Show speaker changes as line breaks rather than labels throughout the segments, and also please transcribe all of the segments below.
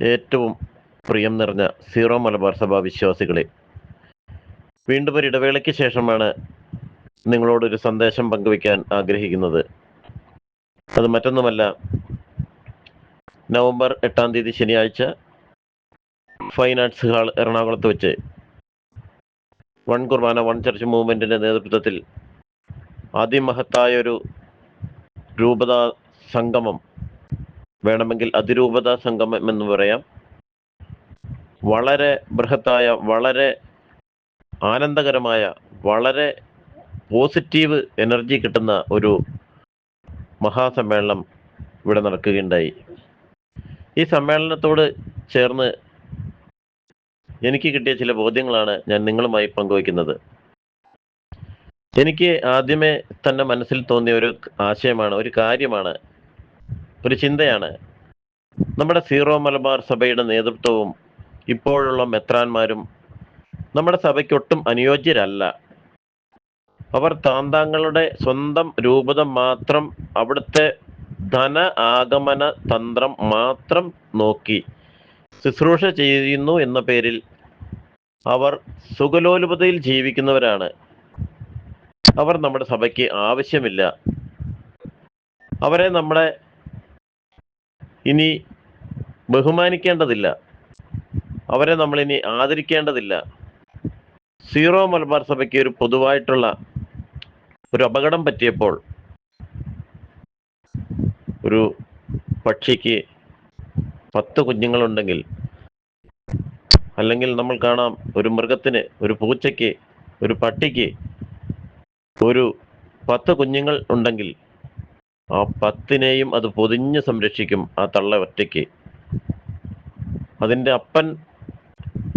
ഏറ്റവും പ്രിയം നിറഞ്ഞ സീറോ മലബാർ സഭ വിശ്വാസികളെ. വീണ്ടും ഒരു ഇടവേളയ്ക്ക് ശേഷമാണ് നിങ്ങളോടൊരു സന്ദേശം പങ്കുവയ്ക്കാൻ ആഗ്രഹിക്കുന്നത്. അത് മറ്റൊന്നുമല്ല നവംബർ എട്ടാം തീയതി ശനിയാഴ്ച ഫൈൻ ആർട്സ് ഹാൾ എറണാകുളത്ത് വെച്ച് വൺ കുർബാന വൺ ചർച്ച് മൂവ്മെന്റിന്റെ നേതൃത്വത്തിൽ അതിമഹത്തായ ഒരു രൂപതാ സംഗമം വേണമെങ്കിൽ അതിരൂപത സംഗമം എന്ന് പറയാം. വളരെ ബൃഹത്തായ വളരെ ആനന്ദകരമായ വളരെ പോസിറ്റീവ് എനർജി കിട്ടുന്ന ഒരു മഹാസമ്മേളനം ഇവിടെ നടക്കുകയുണ്ടായി. ഈ സമ്മേളനത്തോട് ചേർന്ന് എനിക്ക് കിട്ടിയ ചില ബോധ്യങ്ങളാണ് ഞാൻ നിങ്ങളുമായി പങ്കുവയ്ക്കുന്നത്. എനിക്ക് ആദ്യമേ തന്നെ മനസ്സിൽ തോന്നിയ ഒരു ആശയമാണ് ഒരു കാര്യമാണ് ഒരു ചിന്തയാണ്. നമ്മുടെ സീറോ മലബാർ സഭയുടെ നേതൃത്വവും ഇപ്പോഴുള്ള മെത്രാന്മാരും നമ്മുടെ സഭയ്ക്കൊട്ടും അനുയോജ്യരല്ല. അവർ താന്താങ്ങളുടെ സ്വന്തം രൂപത മാത്രം അവിടുത്തെ ധന ആഗമന തന്ത്രം മാത്രം നോക്കി ശുശ്രൂഷ ചെയ്യുന്നു എന്ന പേരിൽ അവർ സുഖലോലുപതയിൽ ജീവിക്കുന്നവരാണ്. അവർ നമ്മുടെ സഭയ്ക്ക് ആവശ്യമില്ല. അവരെ നമ്മളെ ഇനി ബഹുമാനിക്കേണ്ടതില്ല. അവരെ നമ്മൾ ഇനി ആദരിക്കേണ്ടതില്ല. സീറോ മലബാർ സഭയ്ക്ക് ഒരു പൊതുവായിട്ടുള്ള ഒരു അപകടം പറ്റിയപ്പോൾ ഒരു പക്ഷിക്ക് പത്ത് കുഞ്ഞുങ്ങളുണ്ടെങ്കിൽ അല്ലെങ്കിൽ നമ്മൾ കാണാം ഒരു മൃഗത്തിന് ഒരു പൂച്ചയ്ക്ക് ഒരു പട്ടിക്ക് ഒരു പത്ത് കുഞ്ഞുങ്ങൾ ഉണ്ടെങ്കിൽ ആ പത്തിനെയും അത് പൊതിഞ്ഞ് സംരക്ഷിക്കും ആ തള്ള ഒറ്റയ്ക്ക്. അതിന്റെ അപ്പൻ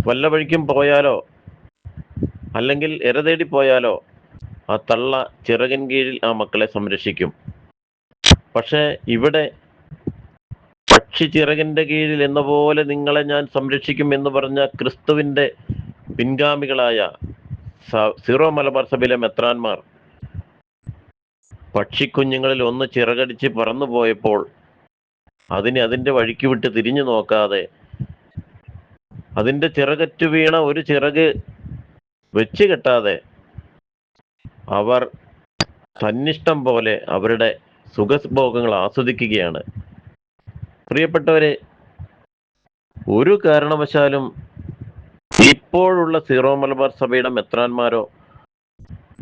വല്ല വഴിക്കും പോയാലോ? അല്ലെങ്കിൽ എരതേടി പോയാലോ? ആ തള്ള ചിറകിൻ കീഴിൽ ആ മക്കളെ സംരക്ഷിക്കും. പക്ഷേ ഇവിടെ പക്ഷി ചിറകിന്റെ കീഴിൽ എന്ന പോലെ നിങ്ങളെ ഞാൻ സംരക്ഷിക്കും എന്ന് പറഞ്ഞ ക്രിസ്തുവിന്റെ പിൻഗാമികളായ സീറോ മലബാർ സഭയിലെ മെത്രാന്മാർ പക്ഷിക്കുഞ്ഞുങ്ങളിൽ ഒന്ന് ചിറകടിച്ച് പറന്നു പോയപ്പോൾ അതിനെ അതിന്റെ വഴിക്ക് വിട്ട് തിരിഞ്ഞു നോക്കാതെ അതിന്റെ ചിറകറ്റു വീണ ഒരു ചിറക് വെച്ച് കെട്ടാതെ അവർ തന്നിഷ്ടം പോലെ അവരുടെ സുഖഭോഗങ്ങൾ ആസ്വദിക്കുകയാണ്. പ്രിയപ്പെട്ടവരെ ഒരു കാരണവശാലും ഇപ്പോഴുള്ള സീറോ മലബാർ സഭയുടെ മെത്രാന്മാരോ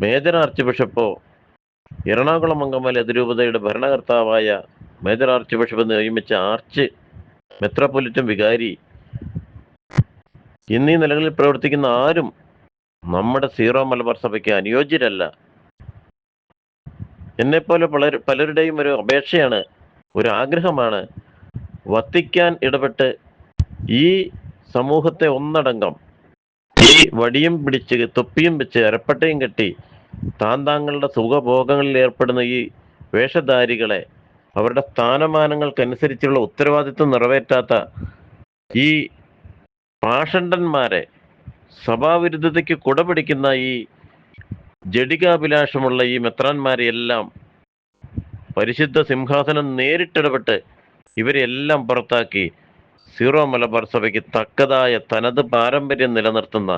മേജർ ആർച്ച് ബിഷപ്പോ എറണാകുളം അങ്കമാലി അതിരൂപതയുടെ ഭരണകർത്താവായ മേജർ ആർച്ച് ബിഷപ്പ് നിയമിച്ച ആർച്ച് മെത്രോപൊലിറ്റൻ വികാരി എന്നീ നിലകളിൽ പ്രവർത്തിക്കുന്ന ആരും നമ്മുടെ സീറോ മലബാർ സഭയ്ക്ക് അനുയോജ്യരല്ല. എന്നെപ്പോലെ പലർ പലരുടെയും ഒരു അപേക്ഷയാണ് ഒരു ആഗ്രഹമാണ് വത്തിക്കാൻ ഇടപെട്ട് ഈ സമൂഹത്തെ ഒന്നടങ്കം ഈ വടിയും പിടിച്ച് തൊപ്പിയും വെച്ച് അരപ്പട്ടയും കെട്ടി താന്താങ്ങളുടെ സുഖഭോഗങ്ങളിൽ ഏർപ്പെടുന്ന ഈ വേഷധാരികളെ അവരുടെ സ്ഥാനമാനങ്ങൾക്കനുസരിച്ചുള്ള ഉത്തരവാദിത്വം നിറവേറ്റാത്ത ഈ പാഷണ്ഡന്മാരെ സഭാവിരുദ്ധതയ്ക്ക് കുടപിടിക്കുന്ന ഈ ജഡികാഭിലാഷമുള്ള ഈ മെത്രാന്മാരെ എല്ലാം പരിശുദ്ധ സിംഹാസനം നേരിട്ടിടപെട്ട് ഇവരെല്ലാം പുറത്താക്കി സീറോ മലബാർ സഭയ്ക്ക് തക്കതായ തനത് പാരമ്പര്യം നിലനിർത്തുന്ന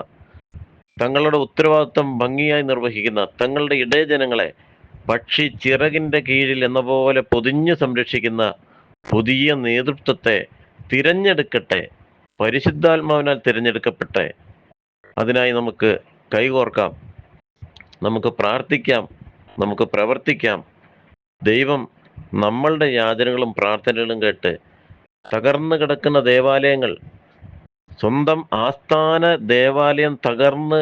തങ്ങളുടെ ഉത്തരവാദിത്വം ഭംഗിയായി നിർവഹിക്കുന്ന തങ്ങളുടെ ഇടയജനങ്ങളെ പക്ഷി ചിറകിന്റെ കീഴിൽ എന്ന പോലെ പൊതിഞ്ഞു സംരക്ഷിക്കുന്ന പുതിയ നേതൃത്വത്തെ തിരഞ്ഞെടുക്കട്ടെ പരിശുദ്ധാത്മാവിനാൽ തിരഞ്ഞെടുക്കപ്പെട്ടെ. അതിനായി നമുക്ക് കൈകോർക്കാം നമുക്ക് പ്രാർത്ഥിക്കാം നമുക്ക് പ്രവർത്തിക്കാം. ദൈവം നമ്മളുടെ യാചനകളും പ്രാർത്ഥനകളും കേട്ട് തകർന്നു കിടക്കുന്ന ദേവാലയങ്ങൾ സ്വന്തം ആസ്ഥാന ദേവാലയം തകർന്ന്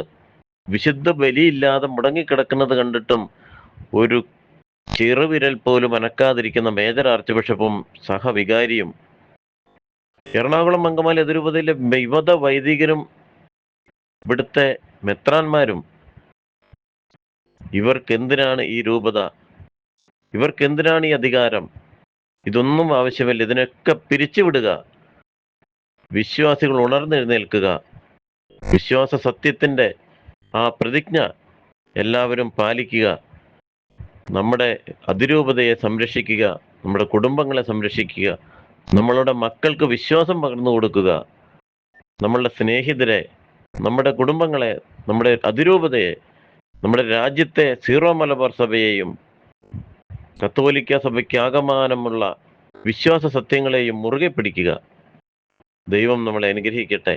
വിശുദ്ധ ബലിയില്ലാതെ മുടങ്ങിക്കിടക്കുന്നത് കണ്ടിട്ടും ഒരു ചെറുവിരൽ പോലും അനക്കാതിരിക്കുന്ന മേജർ ആർച്ച് ബിഷപ്പും സഹവികാരിയും എറണാകുളം അങ്കമാലി അതിരൂപതയിലെ വിമത വൈദികരും ഇവിടുത്തെ മെത്രാന്മാരും. ഇവർക്കെന്തിനാണ് ഈ രൂപത? ഇവർക്കെന്തിനാണ് ഈ അധികാരം? ഇതൊന്നും ആവശ്യമില്ല. ഇതിനൊക്കെ പിരിച്ചുവിടുക. വിശ്വാസികൾ ഉണർന്നെഴുന്നേൽക്കുക. വിശ്വാസ സത്യത്തിന്റെ ആ പ്രതിജ്ഞ എല്ലാവരും പാലിക്കുക. നമ്മുടെ അതിരൂപതയെ സംരക്ഷിക്കുക. നമ്മുടെ കുടുംബങ്ങളെ സംരക്ഷിക്കുക. നമ്മളുടെ മക്കൾക്ക് വിശ്വാസം പകർന്നു കൊടുക്കുക. നമ്മളുടെ സ്നേഹിതരെ നമ്മുടെ കുടുംബങ്ങളെ നമ്മുടെ അതിരൂപതയെ നമ്മുടെ രാജ്യത്തെ സീറോ മലബാർ സഭയെയും കത്തോലിക്ക സഭയ്ക്ക് ആകമാനമുള്ള വിശ്വാസ സത്യങ്ങളെയും മുറുകെ പിടിക്കുക. ദൈവം നമ്മളെ അനുഗ്രഹിക്കട്ടെ.